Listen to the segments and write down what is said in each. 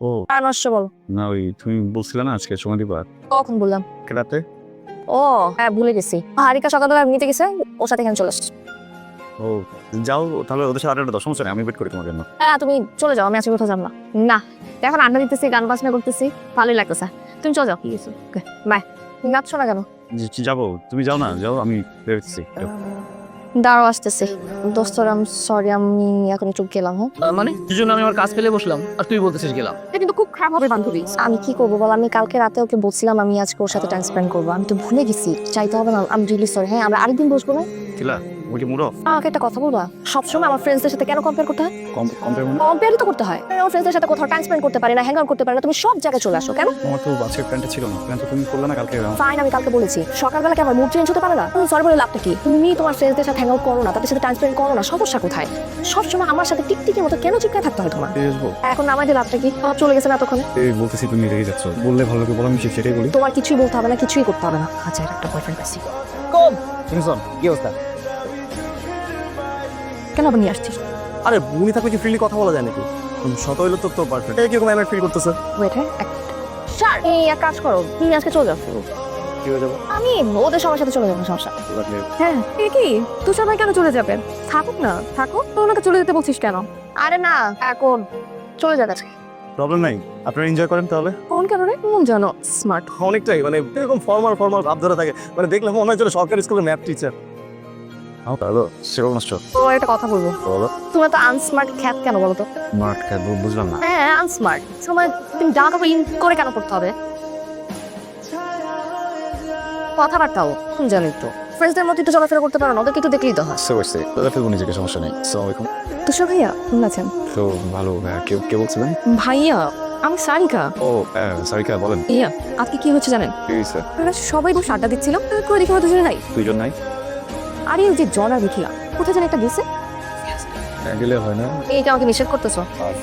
ও। আর নষ্ট বল। না ওই তুমি বলছিলে না আজকে সময় দিবা? কখন বললাম? রাতে? ও হ্যাঁ ভুলে গেছি। হারিকা সকালবেলা নিতে গেছে ওর সাথে এখানে চলে আসছি। ও যাও তাহলে ওদের সাথে আড্ডা দাও সমস্যা নেই আমি ওয়েট করি তোমার জন্য। হ্যাঁ তুমি চলে যাও আমি আজকে কোথাও যাব না। না এখন আড্ডা দিতেছি গান বাজনা করতেছি ভালোই লাগতেছে। তুমি চলে যাও। বাই যাচ্ছ না কেন? যাব। তুমি যাও না যাও আমি বেরোচ্ছি দাঁড়াও আসতেছে। দোস্ত আম সরি আমি এখন একটু গেলাম হ্যাঁ? মানে? কি জন্য আমি আমার কাজ ফেলে বসলাম? আর তুই বলতেছিস গেলাম। এটা কিন্তু খুব খারাপ হবে বান্ধবী। আমি কি করব বল? আমি কালকে রাতে ওকে বলছিলাম আমি আজকে ওর সাথে টাইম স্পেন্ড করব। আমি তো ভুলে গেছি। চাইতে হবে না আমি রিলি সরি হ্যাঁ? আমরা আরেকদিন বসবো না কি মুড। অফ আমাকে একটা কথা বলবা সবসময় আমার ফ্রেন্ডসদের সাথে কেন কম্পেয়ার করতে হয়? কম্পেয়ার মানে? কম্পেয়ারই তো করতে হয়। আমার ফ্রেন্ডসদের সাথে কোথাও টাইম স্পেন্ড করতে পারি না হ্যাং আউট করতে পারি না তুমি সব জায়গায় চলে আসো কেন? তোমার তো বাচ্চার প্যান্টটা ছিল না। প্যান্ট তুমি করলে না কালকে ফাইন আমি কালকে বলেছি। সকালবেলা কি আমার মুড চেঞ্জ হতে পারে না? সরি বলে লাভটা কি? তুমি তোমার ফ্রেন্ডসদের সাথে হ্যাং আউট করো না তাদের সাথে টাইম স্পেন্ড করো না সমস্যা কোথায়? সবসময় আমার সাথে টিকটিকের মতো কেন চিপকে থাকতে হয় তোমার? এখন আমাদের লাভটা কি? আমার চলে গেছে না তখন এই বলতেছি তুমি রেগে যাচ্ছ। বললে ভালো করে বলো আমি সেটাই বলি। তোমার কিছুই বলতে হবে না কিছুই করতে হবে না। আচ্ছা এর একটা বয়ফ্রেন্ড পাইছি কম শুনছন কি অবস্থা? কেন আবার নিয়ে আসছিস? আরে বুনি থাকলে কি ফ্রিলি কথা বলা যায় নাকি? শত হইল তো তো পারফেক্ট এই কীরকম এমএ ফিল করতেছে? ওয়েট হ্যাঁ স্যার এই এক কাজ করো তুমি আজকে চলে যাও। কি হয়ে যাবে? আমি ওদের সবার সাথে চলে যাব সমস্যা হ্যাঁ এ কি? তুষার ভাই কেন চলে যাবে? থাকুক না থাকুক তো ওনাকে চলে যেতে বলছিস কেন? আরে না এখন চলে যাক আজকে। প্রবলেম নাই আপনারা এনজয় করেন তাহলে। কোন কেন রে? কোন জানো? স্মার্ট অনেকটাই মানে এরকম ফর্মাল ফর্মাল ভাব ধরে থাকে। মানে দেখলাম মনে হয় যেন সরকারি স্কুলের ম্যাথ টিচার হ্যালো সেরকম তোমার একটা কথা বলব। বলো। তুমি তো আনস্মার্ট খ্যাত কেন বলো তো? মার্ট খাই বুঝলাম না। হ্যাঁ আনস্মার্ট সময় তুমি ইন করে কেন পড়তে হবে? কথাবার্তাও তুমি জানো একটু। ফ্রেন্ডসদের মধ্যে একটু চলাফেরা করতে পারো না ওদেরকে একটু দেখলেই তো হয়। ফেলব নিজেকে সমস্যা নেই। আসসালামু আলাইকুম। তুষার ভাইয়া কেমন আছেন? তো ভালো হ্যাঁ কেউ কে বলছিলেন? ভাইয়া আমি সারিকা। ও হ্যাঁ সারিকা বলেন। ইয়া আজকে কি হচ্ছে জানেন? কি সবাই বসে আড্ডা দিচ্ছিলাম তো করে দেখি আমরা দুজনে নাই। দুইজন নাই? আরে ওই যে জন আর কোথায় যেন একটা গেছে? গেলে হয় না। এইটা আমাকে নিষেধ করতেছো?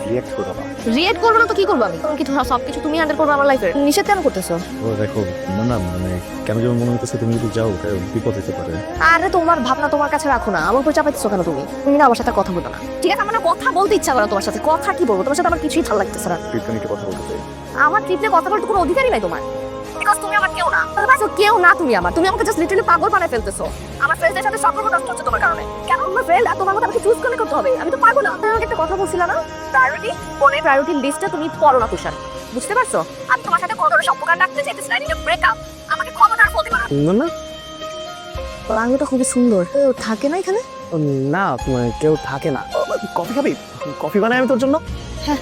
রিয়াক্ট করো না। রিয়েট করব না তো কি করব আমি? কি তোমার সব কিছু তুমি হ্যান্ডেল করব আমার লাইফে নিষেধ কেন করতেছো? ও দেখো না না মানে কেন যেন মনে হইতেছে তুমি যদি যাও বিপদ হতে পারে। আরে তোমার ভাবনা তোমার কাছে রাখো না। আমার উপর চাপাইতেছো কেন তুমি? তুমি না আমার সাথে কথা বলতো না। ঠিক আছে আমার না কথা বলতে ইচ্ছা করে তোমার সাথে। কথা কি বলব? তোমার সাথে আমার কিছুই ভালো লাগতেছে না। ট্রিটমেন্ট কথা বলতে চাই? আমার ট্রিপে কথা বলতে কোনো অধিকারই নাই তোমার। বিকজ তুমি আমার কেউ না। অথবা কেউ না তুমি আমার। তুমি আমাকে জাস্ট লিটারালি পাগল বানায় ফেলতেছো। আমার ফ্রেন্ডদের সাথে সম্পর্ক নষ্ট হচ্ছে তোমার কারণে। কেন? আমার ফ্রেন্ড এত ভালো আমাকে চুজ করে করতে হবে। আমি তো পাগল না। তুমি আমাকে একটা কথা বলছিলা না? প্রায়োরিটি ফোনের প্রায়োরিটি লিস্টটা তুমি পড়ো না তুষার। বুঝতে পারছ? আমি তোমার সাথে ধরনের সম্পর্ক রাখতে চাইতেছি না। ব্রেক আপ আমাকে ক্ষমতার বলতে পারো না। বাংলাটা খুবই সুন্দর। থাকে না এখানে? না মানে কেউ থাকে না। কফি খাবি? কফি বানাই আমি তোর জন্য? হ্যাঁ।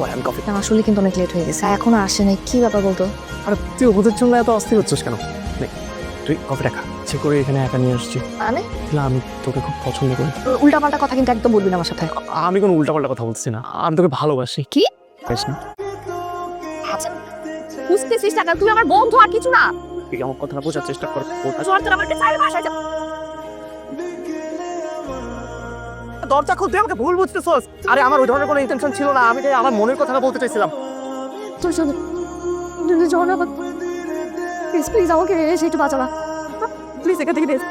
বয় আমি কফি না, আসলে কিন্তু অনেক লেট হয়ে গেছে। এখনও আসে নাই কি ব্যাপার বলতো? আর তুই ওদের জন্য এত অস্থির হচ্ছিস কেন? তুই কফিটা খা। সে করে এখানে একা নিয়ে আসছি। মানে? না আমি তোকে খুব পছন্দ করি। উল্টা পাল্টা কথা কিন্তু একদম বলবি না আমার সাথে। আমি কোনো উল্টাপাল্টা কথা বলতেছি না। আমি তোকে ভালোবাসি। কি? আচ্ছা বুঝতেছিস না তুমি আমার বন্ধু আর কিছু না। তুই আমার কথাটা বোঝার চেষ্টা কর। আমার ভাষায় দরজা খুলতে আমাকে ভুল বুঝতেছস। আরে আমার ওই ধরনের কোনো ইন্টেনশন ছিল না। আমি তাই আমার মনের কথাটা বলতে চাইছিলাম। তোর জন্য জন আমার প্লিজ প্লিজ আমাকে এসে একটু বাঁচালা প্লিজ এখান থেকে নেস